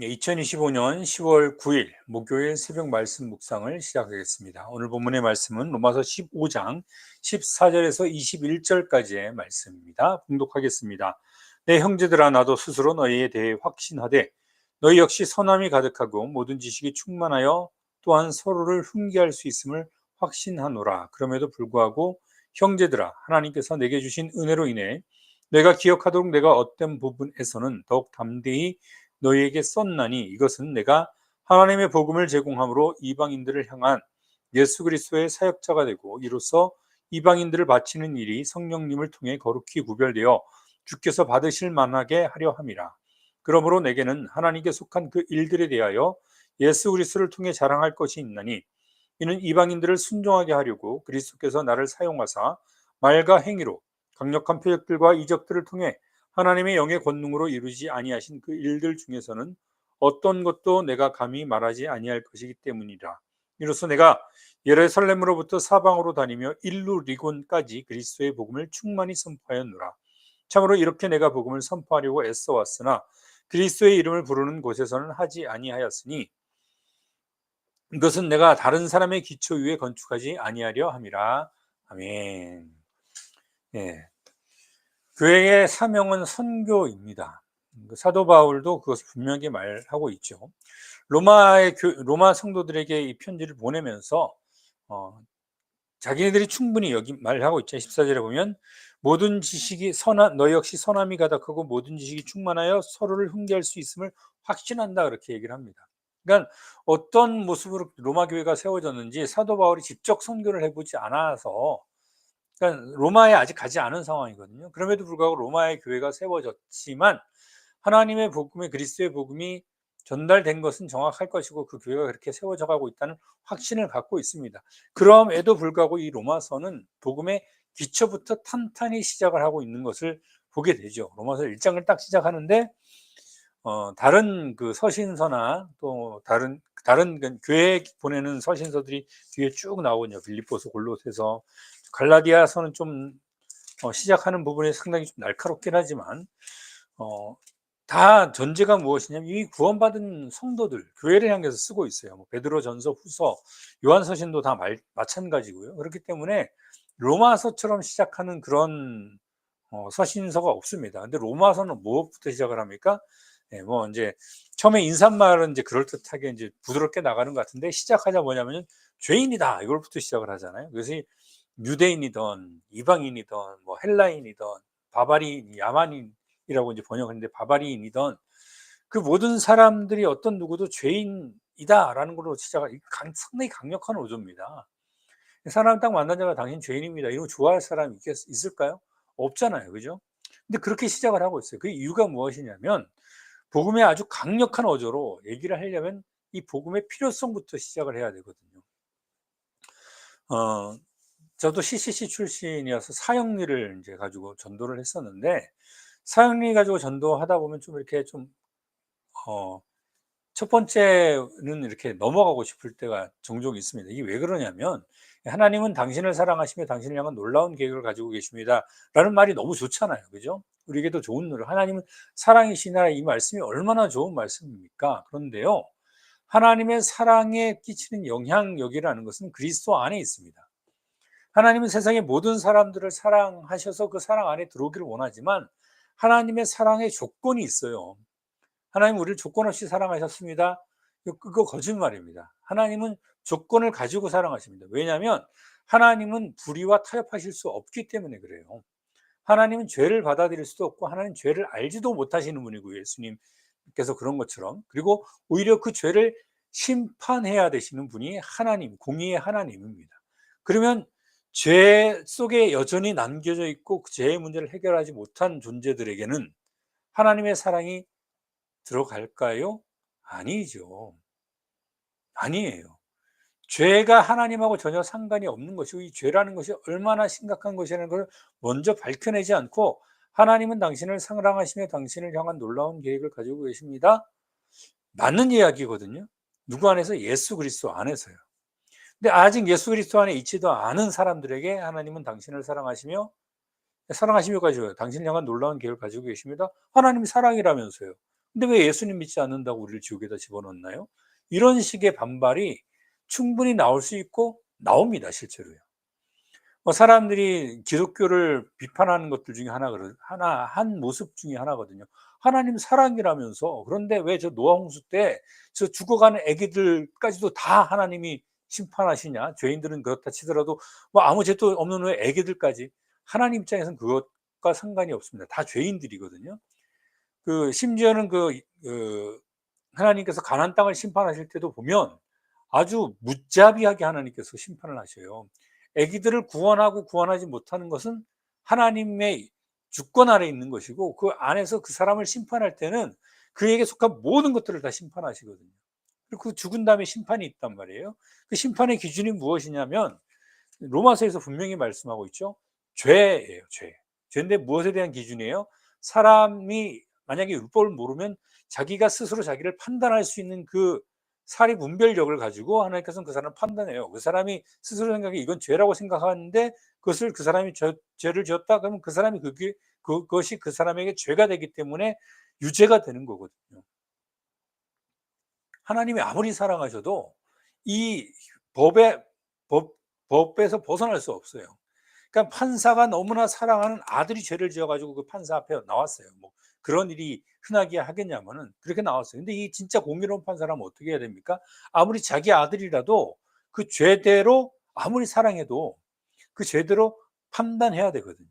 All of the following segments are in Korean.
2025년 10월 9일 목요일 새벽 말씀 묵상을 시작하겠습니다. 오늘 본문의 말씀은 로마서 15장 14절에서 21절까지의 말씀입니다. 봉독하겠습니다. 내 형제들아 나도 스스로 너희에 대해 확신하되 너희 역시 선함이 가득하고 모든 지식이 충만하여 또한 서로를 훈계할 수 있음을 확신하노라. 그럼에도 불구하고 형제들아 하나님께서 내게 주신 은혜로 인해 내가 기억하도록 내가 어떤 부분에서는 더욱 담대히 너희에게 썼나니 이것은 내가 하나님의 복음을 제공함으로 이방인들을 향한 예수 그리스도의 사역자가 되고 이로써 이방인들을 바치는 일이 성령님을 통해 거룩히 구별되어 주께서 받으실 만하게 하려 함이라. 그러므로 내게는 하나님께 속한 그 일들에 대하여 예수 그리스도를 통해 자랑할 것이 있나니 이는 이방인들을 순종하게 하려고 그리스도께서 나를 사용하사 말과 행위로 강력한 표적들과 이적들을 통해 하나님의 영의 권능으로 이루지 아니하신 그 일들 중에서는 어떤 것도 내가 감히 말하지 아니할 것이기 때문이라. 이로써 내가 예루살렘으로부터 사방으로 다니며 일루 리곤까지 그리스도의 복음을 충만히 선포하였노라. 참으로 이렇게 내가 복음을 선포하려고 애써 왔으나 그리스도의 이름을 부르는 곳에서는 하지 아니하였으니 이것은 내가 다른 사람의 기초 위에 건축하지 아니하려 함이라. 아멘. 예. 교회의 사명은 선교입니다. 그 사도 바울도 그것을 분명히 말하고 있죠. 로마의 교, 로마 성도들에게 이 편지를 보내면서 어, 자기네들이 충분히 여기 말하고 있죠. 14절에 보면 모든 지식이 선한 너 역시 선함이 가득하고 모든 지식이 충만하여 서로를 훈계할 수 있음을 확신한다 그렇게 얘기를 합니다. 그러니까 어떤 모습으로 로마 교회가 세워졌는지 사도 바울이 직접 선교를 해보지 않아서 그러니까 로마에 아직 가지 않은 상황이거든요. 그럼에도 불구하고 로마의 교회가 세워졌지만 하나님의 복음의 그리스도의 복음이 전달된 것은 정확할 것이고 그 교회가 그렇게 세워져 가고 있다는 확신을 갖고 있습니다. 그럼에도 불구하고 이 로마서는 복음의 기초부터 탄탄히 시작을 하고 있는 것을 보게 되죠. 로마서 1장을 딱 시작하는데 어, 다른 그 서신서나 또 다른 다른 그 교회 보내는 서신서들이 뒤에 쭉 나오거든요. 빌립보서, 골로새서, 갈라디아서는 좀 어, 시작하는 부분이 상당히 좀 날카롭긴 하지만 어, 다 전제가 무엇이냐면 이 구원받은 성도들 교회를 향해서 쓰고 있어요. 뭐 베드로 전서, 후서, 요한서신도 다 말, 마찬가지고요. 그렇기 때문에 로마서처럼 시작하는 그런 어, 서신서가 없습니다. 근데 로마서는 무엇부터 시작을 합니까? 네, 뭐 이제 처음에 인사말은 이제 그럴 듯하게 이제 부드럽게 나가는 것 같은데 시작하자 뭐냐면 죄인이다 이걸부터 시작을 하잖아요. 그래서 유대인이던 이방인이던 뭐 헬라인이던 바바리인, 야만인이라고 이제 번역하는데 바바리인이던 그 모든 사람들이 어떤 누구도 죄인이다라는 걸로 시작 상당히 강력한 오조입니다. 사람 딱 만나자마자 당신 죄인입니다. 이런 좋아할 사람이 있겠, 있을까요? 없잖아요. 그죠? 근데 그렇게 시작을 하고 있어요. 그 이유가 무엇이냐면 복음의 아주 강력한 어조로 얘기를 하려면 이 복음의 필요성부터 시작을 해야 되거든요. 어, 저도 CCC 출신이어서 사형리를 이제 가지고 전도를 했었는데 사형리 가지고 전도하다 보면 좀 이렇게 좀 어, 첫 번째는 이렇게 넘어가고 싶을 때가 종종 있습니다. 이게 왜 그러냐면 하나님은 당신을 사랑하시며 당신을 향한 놀라운 계획을 가지고 계십니다. 라는 말이 너무 좋잖아요. 그죠? 우리에게도 좋은 노래. 하나님은 사랑이시나 이 말씀이 얼마나 좋은 말씀입니까? 그런데요. 하나님의 사랑에 끼치는 영향력이라는 것은 그리스도 안에 있습니다. 하나님은 세상의 모든 사람들을 사랑하셔서 그 사랑 안에 들어오기를 원하지만 하나님의 사랑에 조건이 있어요. 하나님 우리를 조건 없이 사랑하셨습니다. 그거 거짓말입니다. 하나님은 조건을 가지고 사랑하십니다. 왜냐하면 하나님은 불의와 타협하실 수 없기 때문에 그래요. 하나님은 죄를 받아들일 수도 없고 하나님 죄를 알지도 못하시는 분이고 예수님께서 그런 것처럼 그리고 오히려 그 죄를 심판해야 되시는 분이 하나님, 공의의 하나님입니다. 그러면 죄 속에 여전히 남겨져 있고 그 죄의 문제를 해결하지 못한 존재들에게는 하나님의 사랑이 들어갈까요? 아니죠. 아니에요. 죄가 하나님하고 전혀 상관이 없는 것이고 이 죄라는 것이 얼마나 심각한 것이라는 것을 먼저 밝혀내지 않고 하나님은 당신을 사랑하시며 당신을 향한 놀라운 계획을 가지고 계십니다. 맞는 이야기거든요. 누구 안에서? 예수 그리스도 안에서요. 근데 아직 예수 그리스도 안에 있지도 않은 사람들에게 하나님은 당신을 사랑하시며 사랑하시며까지 당신을 향한 놀라운 계획을 가지고 계십니다. 하나님이 사랑이라면서요. 근데 왜 예수님 믿지 않는다고 우리를 지옥에다 집어넣나요? 이런 식의 반발이 충분히 나올 수 있고 나옵니다, 실제로요. 뭐 사람들이 기독교를 비판하는 것들 중에 하나, 하나, 한 모습 중에 하나거든요. 하나님 사랑이라면서 그런데 왜 저 노아 홍수 때 저 죽어가는 애기들까지도 다 하나님이 심판하시냐? 죄인들은 그렇다 치더라도 뭐 아무 죄도 없는 왜 애기들까지 하나님 입장에서는 그것과 상관이 없습니다. 다 죄인들이거든요. 그 심지어는 그, 그 하나님께서 가난 땅을 심판하실 때도 보면 아주 무자비하게 하나님께서 심판을 하셔요. 아기들을 구원하고 구원하지 못하는 것은 하나님의 주권 아래 있는 것이고 그 안에서 그 사람을 심판할 때는 그에게 속한 모든 것들을 다 심판하시거든요. 그리고 그 죽은 다음에 심판이 있단 말이에요. 그 심판의 기준이 무엇이냐면 로마서에서 분명히 말씀하고 있죠. 죄예요, 죄. 죄인데 무엇에 대한 기준이에요? 사람이 만약에 율법을 모르면 자기가 스스로 자기를 판단할 수 있는 그 사리 분별력을 가지고 하나님께서는 그 사람을 판단해요. 그 사람이 스스로 생각해 이건 죄라고 생각하는데 그것을 그 사람이 저, 죄를 지었다 그러면 그 사람이 그게 그것이 그 사람에게 죄가 되기 때문에 유죄가 되는 거거든요. 하나님이 아무리 사랑하셔도 이 법의 법, 법에서 벗어날 수 없어요. 그러니까 판사가 너무나 사랑하는 아들이 죄를 지어가지고 그 판사 앞에 나왔어요. 뭐 그런 일이 흔하게 하겠냐면은 그렇게 나왔어요. 근데 이 진짜 공의로운 판사라면 어떻게 해야 됩니까? 아무리 자기 아들이라도 그 죄대로 아무리 사랑해도 그 죄대로 판단해야 되거든요.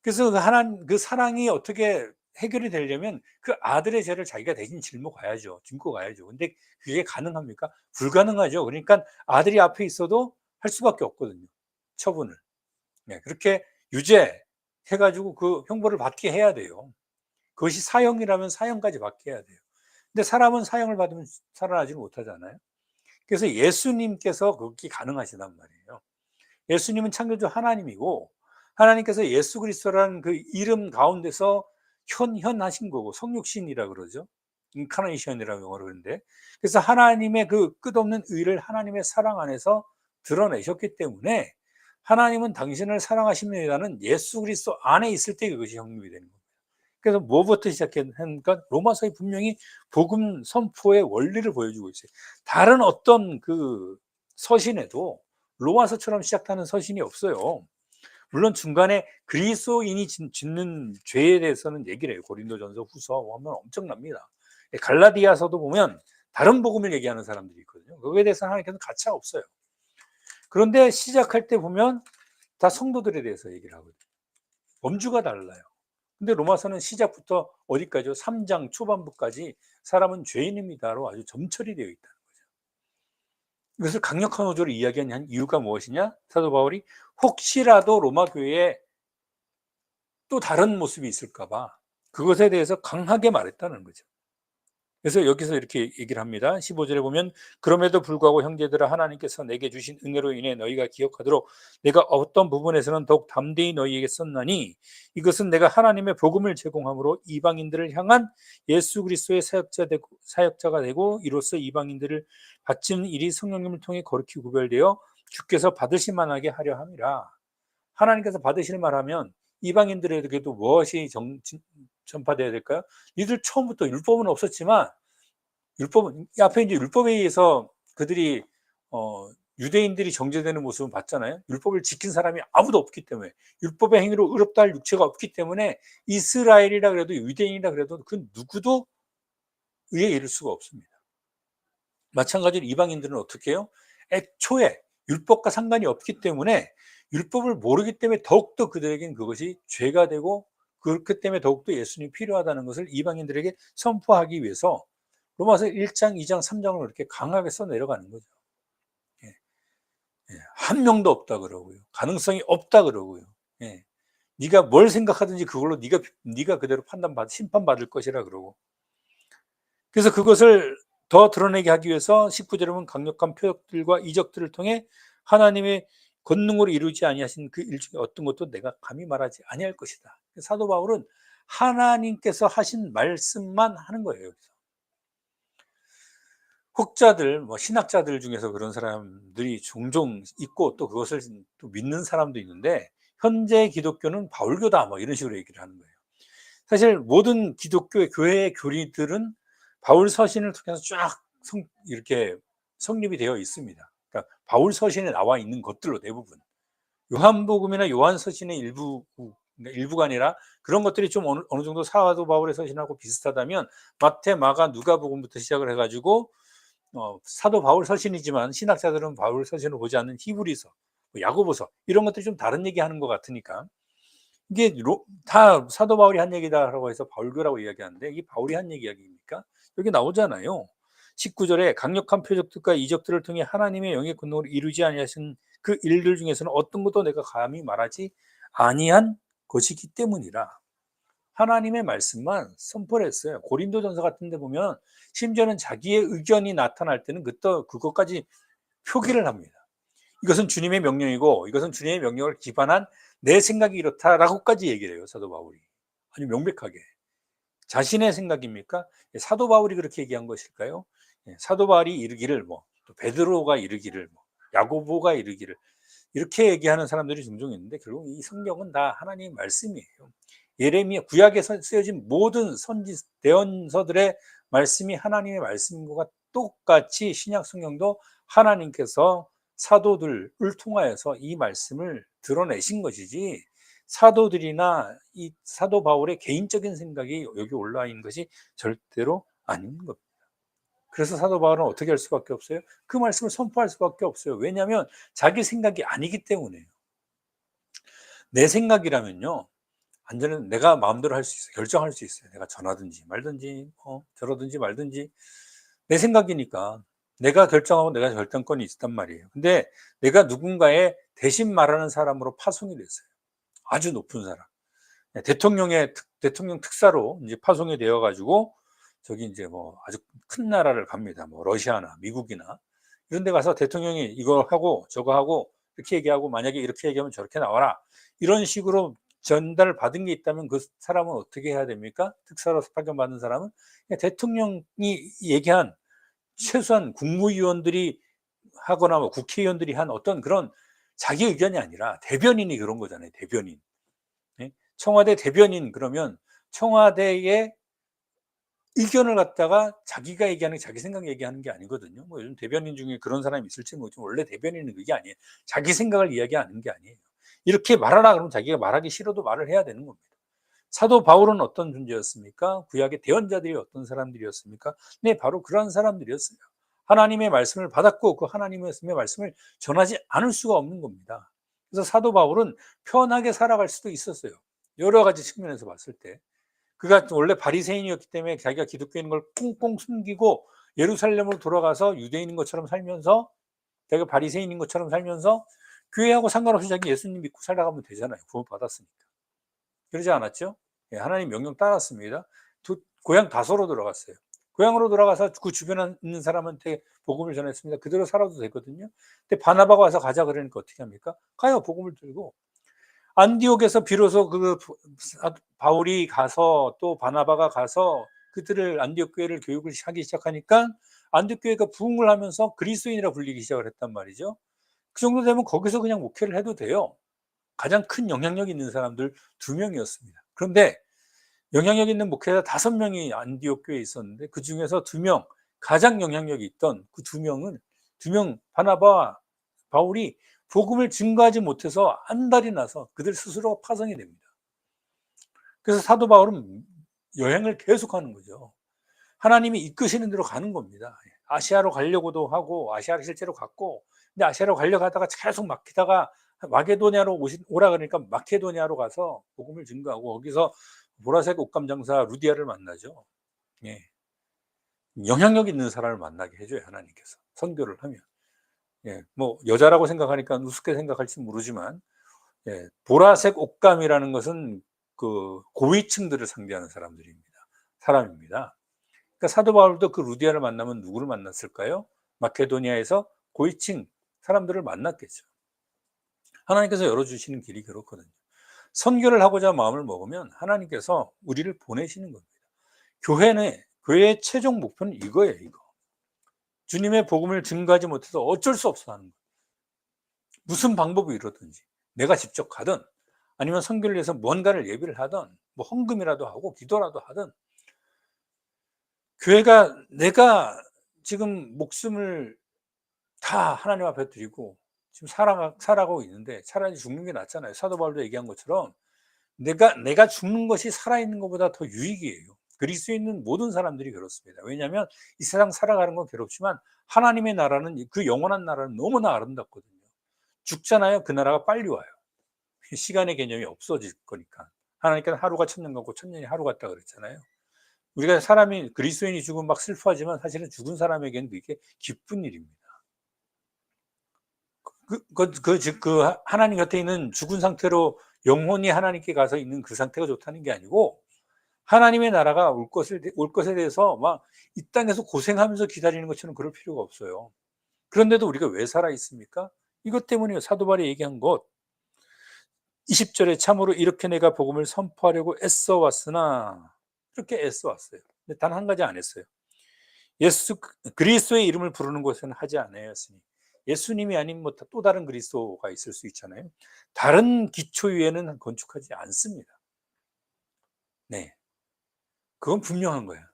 그래서 그 하나님 그 사랑이 어떻게 해결이 되려면 그 아들의 죄를 자기가 대신 짊어 가야죠. 짊고 가야죠. 근데 그게 가능합니까? 불가능하죠. 그러니까 아들이 앞에 있어도 할 수밖에 없거든요. 처분을. 네, 그렇게 유죄 해가지고 그 형벌을 받게 해야 돼요. 그것이 사형이라면 사형까지 받게 해야 돼요. 근데 사람은 사형을 받으면 살아나지 못하잖아요. 그래서 예수님께서 그게 가능하시단 말이에요. 예수님은 창조주 하나님이고 하나님께서 예수 그리스도라는 그 이름 가운데서 현현하신 거고 성육신이라 그러죠. 인카네이션이라고 그러는데 그래서 하나님의 그 끝없는 의를 하나님의 사랑 안에서 드러내셨기 때문에 하나님은 당신을 사랑하십니다는 예수 그리스도 안에 있을 때 그것이 형립이 되는 겁니다. 그래서 뭐부터 시작했는가? 로마서에 분명히 복음 선포의 원리를 보여주고 있어요. 다른 어떤 그 서신에도 로마서처럼 시작하는 서신이 없어요. 물론 중간에 그리스도인이 짓는 죄에 대해서는 얘기를 해요. 고린도전서 후서 보면 엄청납니다. 갈라디아서도 보면 다른 복음을 얘기하는 사람들이 있거든요. 그거에 대해서 하나님께서 가차 없어요. 그런데 시작할 때 보면 다 성도들에 대해서 얘기를 하거든요. 범주가 달라요. 근데 로마서는 시작부터 어디까지요? 3장 초반부까지 사람은 죄인입니다로 아주 점철이 되어 거죠. 이것을 강력한 어조로 이야기한 이유가 무엇이냐? 사도 바울이 혹시라도 로마 교회에 또 다른 모습이 있을까봐 그것에 대해서 강하게 말했다는 거죠. 그래서 여기서 이렇게 얘기를 합니다. 15절에 보면 그럼에도 불구하고 형제들아 하나님께서 내게 주신 은혜로 인해 너희가 기억하도록 내가 어떤 부분에서는 더욱 담대히 너희에게 썼나니 이것은 내가 하나님의 복음을 제공함으로 이방인들을 향한 예수 그리스도의 사역자 되고, 사역자가 되고 이로써 이방인들을 바치는 일이 성령님을 통해 거룩히 구별되어 주께서 받으실 만하게 하려 함이라. 하나님께서 받으실 만하면 이방인들에게도 무엇이 정, 전파돼야 될까요? 이들 처음부터 율법은 없었지만 율법은 앞에 이제 율법에 의해서 그들이 어, 유대인들이 정죄되는 모습을 봤잖아요. 율법을 지킨 사람이 아무도 없기 때문에 율법의 행위로 의롭다 할 육체가 없기 때문에 이스라엘이라 그래도 유대인이라 그래도 그 누구도 의에 이를 수가 없습니다. 마찬가지로 이방인들은 어떻게 해요? 애초에 율법과 상관이 없기 때문에 율법을 모르기 때문에 더욱더 그들에겐 그것이 죄가 되고 그렇기 때문에 더욱더 예수님이 필요하다는 것을 이방인들에게 선포하기 위해서 로마서 1장, 2장, 3장을 그렇게 강하게 써 내려가는 거죠. 예. 예. 한 명도 없다 그러고요. 가능성이 없다 그러고요. 예. 네가 뭘 생각하든지 그걸로 네가 네가 그대로 판단받 심판받을 것이라 그러고. 그래서 그것을 더 드러내게 하기 위해서 19절에 보면 강력한 표적들과 이적들을 통해 하나님의 권능으로 이루지 아니하신 그 일 중에 어떤 것도 내가 감히 말하지 아니할 것이다. 사도 바울은 하나님께서 하신 말씀만 하는 거예요. 여기서. 혹자들, 뭐 신학자들 중에서 그런 사람들이 종종 있고 또 그것을 또 믿는 사람도 있는데 현재 기독교는 바울교다 뭐 이런 식으로 얘기를 하는 거예요. 사실 모든 기독교의 교회의 교리들은 바울 서신을 통해서 쫙 성, 이렇게 성립이 되어 있습니다. 그러니까 바울 서신에 나와 있는 것들로 대부분 요한복음이나 요한 서신의 일부 그러니까 일부가 아니라 그런 것들이 좀 어느, 어느 정도 사도 바울의 서신하고 비슷하다면 마태, 마가, 누가복음부터 시작을 해가지고 어, 사도 바울 서신이지만 신학자들은 바울 서신을 보지 않는 히브리서, 뭐 야고보서 이런 것들이 좀 다른 얘기하는 것 같으니까 이게 로, 다 사도 바울이 한 얘기다라고 해서 바울교라고 이야기하는데 이게 바울이 한 얘기입니까? 여기 나오잖아요. 19절에 강력한 표적들과 이적들을 통해 하나님의 영의 권능을 이루지 아니하신 그 일들 중에서는 어떤 것도 내가 감히 말하지 아니한 것이기 때문이라. 하나님의 말씀만 선포를 했어요. 고린도전서 같은 데 보면 심지어는 자기의 의견이 나타날 때는 그때 그것까지 표기를 합니다. 이것은 주님의 명령이고 이것은 주님의 명령을 기반한 내 생각이 이렇다라고까지 얘기를 해요. 사도 바울이. 아니 명백하게. 자신의 생각입니까? 사도 바울이 그렇게 얘기한 것일까요? 예, 사도 바울이 이르기를 뭐 베드로가 이르기를 뭐 야고보가 이르기를 이렇게 얘기하는 사람들이 종종 있는데 결국 이 성경은 다 하나님의 말씀이에요. 예레미야 구약에 쓰여진 모든 선지 대언서들의 말씀이 하나님의 말씀과 똑같이 신약 성경도 하나님께서 사도들을 통하여서 이 말씀을 드러내신 것이지 사도들이나 이 사도 바울의 개인적인 생각이 여기 올라와 있는 것이 절대로 아닌 겁니다. 그래서 사도 바울은 어떻게 할 수밖에 없어요? 그 말씀을 선포할 수밖에 없어요. 왜냐하면 자기 생각이 아니기 때문에요. 내 생각이라면요. 완전히 내가 마음대로 할 수 있어요. 결정할 수 있어요. 내가 전하든지 말든지, 어, 저러든지 말든지. 내 생각이니까 내가 결정하고 내가 결정권이 있단 말이에요. 근데 내가 누군가의 대신 말하는 사람으로 파송이 됐어요. 아주 높은 사람. 네, 대통령의 대통령 특사로 이제 파송이 되어 가지고 저기 이제 뭐 아주 큰 나라를 갑니다. 뭐 러시아나 미국이나 이런 데 가서 대통령이 이거 하고 저거 하고 이렇게 얘기하고 만약에 이렇게 얘기하면 저렇게 나와라. 이런 식으로 전달을 받은 게 있다면 그 사람은 어떻게 해야 됩니까? 특사로 파견받은 사람은 대통령이 얘기한 최소한 국무위원들이 하거나 뭐 국회의원들이 한 어떤 그런 자기 의견이 아니라 대변인이 그런 거잖아요. 대변인. 네? 청와대 대변인 그러면 청와대의 의견을 갖다가 자기가 얘기하는 자기 생각 얘기하는 게 아니거든요. 뭐 요즘 대변인 중에 그런 사람이 있을지 모르지만 원래 대변인은 그게 아니에요. 자기 생각을 이야기하는 게 아니에요. 이렇게 말하라 그러면 자기가 말하기 싫어도 말을 해야 되는 겁니다. 사도 바울은 어떤 존재였습니까? 구약의 대언자들이 어떤 사람들이었습니까? 네, 바로 그런 사람들이었어요. 하나님의 말씀을 받았고 그 하나님의 말씀을 전하지 않을 수가 없는 겁니다. 그래서 사도 바울은 편하게 살아갈 수도 있었어요. 여러 가지 측면에서 봤을 때. 그가 원래 바리새인이었기 때문에 자기가 기독교인 걸 꽁꽁 숨기고 예루살렘으로 돌아가서 유대인인 것처럼 살면서 자기가 바리새인인 것처럼 살면서 교회하고 상관없이 자기 예수님 믿고 살아가면 되잖아요. 구원 받았으니까. 그러지 않았죠? 예, 하나님 명령 따랐습니다. 두, 고향 다소로 들어갔어요. 고향으로 돌아가서 그 주변에 있는 사람한테 복음을 전했습니다. 그대로 살아도 되거든요. 근데 바나바가 와서 가자 그러니까 어떻게 합니까? 가요 복음을 들고 안디옥에서 비로소 그 바울이 가서 또 바나바가 가서 그들을 안디옥 교회를 교육을 하기 시작하니까 안디옥 교회가 부흥을 하면서 그리스도인이라 불리기 시작을 했단 말이죠. 그 정도 되면 거기서 그냥 목회를 해도 돼요. 가장 큰 영향력 있는 사람들 두 명이었습니다. 그런데 영향력 있는 목회자 다섯 명이 안디옥 교회에 있었는데 그 중에서 두 명 가장 영향력이 있던 그 두 명은 두 명 바나바와 바울이 복음을 증거하지 못해서 한 달이 나서 그들 스스로 파송이 됩니다. 그래서 사도 바울은 여행을 계속하는 거죠. 하나님이 이끄시는 대로 가는 겁니다. 아시아로 가려고도 하고 아시아를 실제로 갔고 근데 아시아로 가려고 하다가 계속 막히다가 마케도니아로 오라 그러니까 마케도니아로 가서 복음을 증거하고 거기서 보라색 옷감 장사 루디아를 만나죠. 예. 영향력 있는 사람을 만나게 해줘요 하나님께서 선교를 하면. 예, 뭐 여자라고 생각하니까 우습게 생각할지 모르지만 예, 보라색 옷감이라는 것은 그 고위층들을 상대하는 사람들입니다. 사람입니다. 그러니까 사도 바울도 그 루디아를 만나면 누구를 만났을까요? 마케도니아에서 고위층 사람들을 만났겠죠. 하나님께서 열어주시는 길이 그렇거든요. 선교를 하고자 마음을 먹으면 하나님께서 우리를 보내시는 겁니다. 교회는 교회의 최종 목표는 이거예요, 이거. 주님의 복음을 증거하지 못해서 어쩔 수 없어 하는 거예요. 무슨 방법이 이러든지 내가 직접 가든 아니면 선교를 위해서 뭔가를 예비를 하든 뭐 헌금이라도 하고 기도라도 하든 교회가 내가 지금 목숨을 다 하나님 앞에 드리고 지금 살아가, 살아가고 있는데 차라리 죽는 게 낫잖아요. 사도 바울도 얘기한 것처럼 내가 내가 죽는 것이 살아 있는 것보다 더 유익이에요. 그리스도에 있는 모든 사람들이 그렇습니다. 왜냐하면 이 세상 살아가는 건 괴롭지만 하나님의 나라는 그 영원한 나라는 너무나 아름답거든요. 죽잖아요. 그 나라가 빨리 와요. 시간의 개념이 없어질 거니까. 하나님께는 하루가 천년 같고 천년이 하루 같다 그랬잖아요. 우리가 사람이 그리스도인이 죽으면 막 슬퍼하지만 사실은 죽은 사람에게는 그게 기쁜 일입니다. 그, 그, 그, 즉, 그 하나님 곁에 있는 죽은 상태로 영혼이 하나님께 가서 있는 그 상태가 좋다는 게 아니고 하나님의 나라가 올 것을, 올 것에 대해서 막 이 땅에서 고생하면서 기다리는 것처럼 그럴 필요가 없어요. 그런데도 우리가 왜 살아 있습니까? 이것 때문이에요. 사도발이 얘기한 것. 20절에 참으로 이렇게 내가 복음을 선포하려고 애써 왔으나 이렇게 애써 왔어요. 근데 단 한 가지 안 했어요. 예수 그리스도의 이름을 부르는 것은 하지 않았으니 예수님이 아닌 뭐 또 다른 그리스도가 있을 수 있잖아요. 다른 기초 위에는 건축하지 않습니다. 네. 그건 분명한 거예요.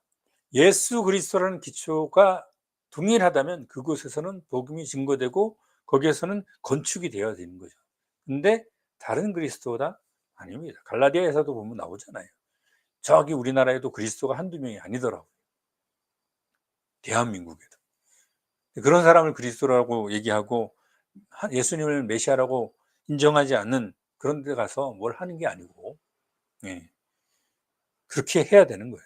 예수 그리스도라는 기초가 동일하다면 그곳에서는 복음이 증거되고 거기에서는 건축이 되어야 되는 거죠. 근데 다른 그리스도다 아닙니다. 갈라디아에서도 보면 나오잖아요. 저기 우리나라에도 그리스도가 한두 명이 아니더라고요. 대한민국에도. 그런 사람을 그리스도라고 얘기하고 예수님을 메시아라고 인정하지 않는 그런 데 가서 뭘 하는 게 아니고 예. 그렇게 해야 되는 거예요.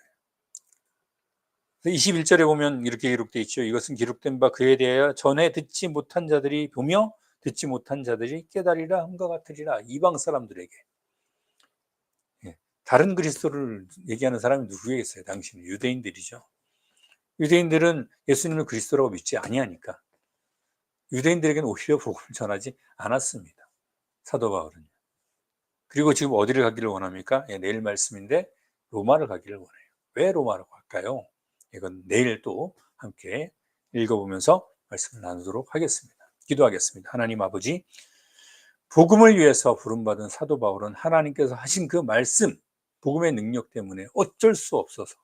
21절에 보면 이렇게 기록되어 있죠. 이것은 기록된 바 그에 대하여 전에 듣지 못한 자들이 보며 듣지 못한 자들이 깨달으리라 함과 같으리라 이방 사람들에게 예. 다른 그리스도를 얘기하는 사람이 누구겠어요? 당신은 유대인들이죠. 유대인들은 예수님을 그리스도라고 믿지 아니하니까 유대인들에게는 오히려 복음을 전하지 않았습니다. 사도 바울은. 그리고 지금 어디를 가기를 원합니까? 예, 내일 말씀인데 로마를 가기를 원해요. 왜 로마로 갈까요? 이건 내일 또 함께 읽어보면서 말씀을 나누도록 하겠습니다. 기도하겠습니다. 하나님 아버지, 복음을 위해서 부름받은 사도 바울은 하나님께서 하신 그 말씀, 복음의 능력 때문에 어쩔 수 없어서,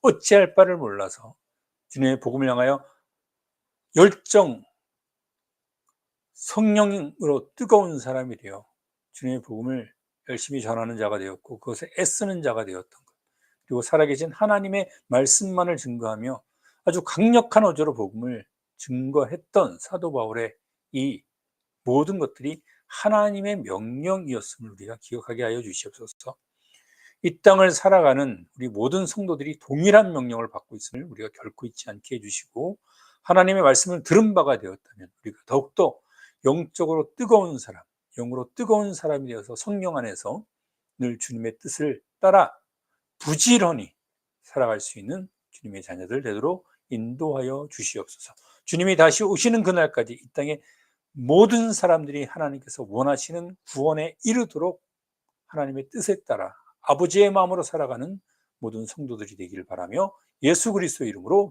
어찌할 바를 몰라서 주님의 복음을 향하여 열정, 성령으로 뜨거운 사람이 되어 주님의 복음을 열심히 전하는 자가 되었고 그것에 애쓰는 자가 되었던 것. 그리고 살아계신 하나님의 말씀만을 증거하며 아주 강력한 어조로 복음을 증거했던 사도 바울의 이 모든 것들이 하나님의 명령이었음을 우리가 기억하게 하여 주시옵소서. 이 땅을 살아가는 우리 모든 성도들이 동일한 명령을 받고 있음을 우리가 결코 잊지 않게 해주시고 하나님의 말씀을 들은 바가 되었다면 우리가 더욱더 영적으로 뜨거운 사람, 영으로 뜨거운 사람이 되어서 성령 안에서 늘 주님의 뜻을 따라 부지런히 살아갈 수 있는 주님의 자녀들 되도록 인도하여 주시옵소서. 주님이 다시 오시는 그날까지 이 땅에 모든 사람들이 하나님께서 원하시는 구원에 이르도록 하나님의 뜻에 따라 아버지의 마음으로 살아가는 모든 성도들이 되기를 바라며 예수 그리스도 이름으로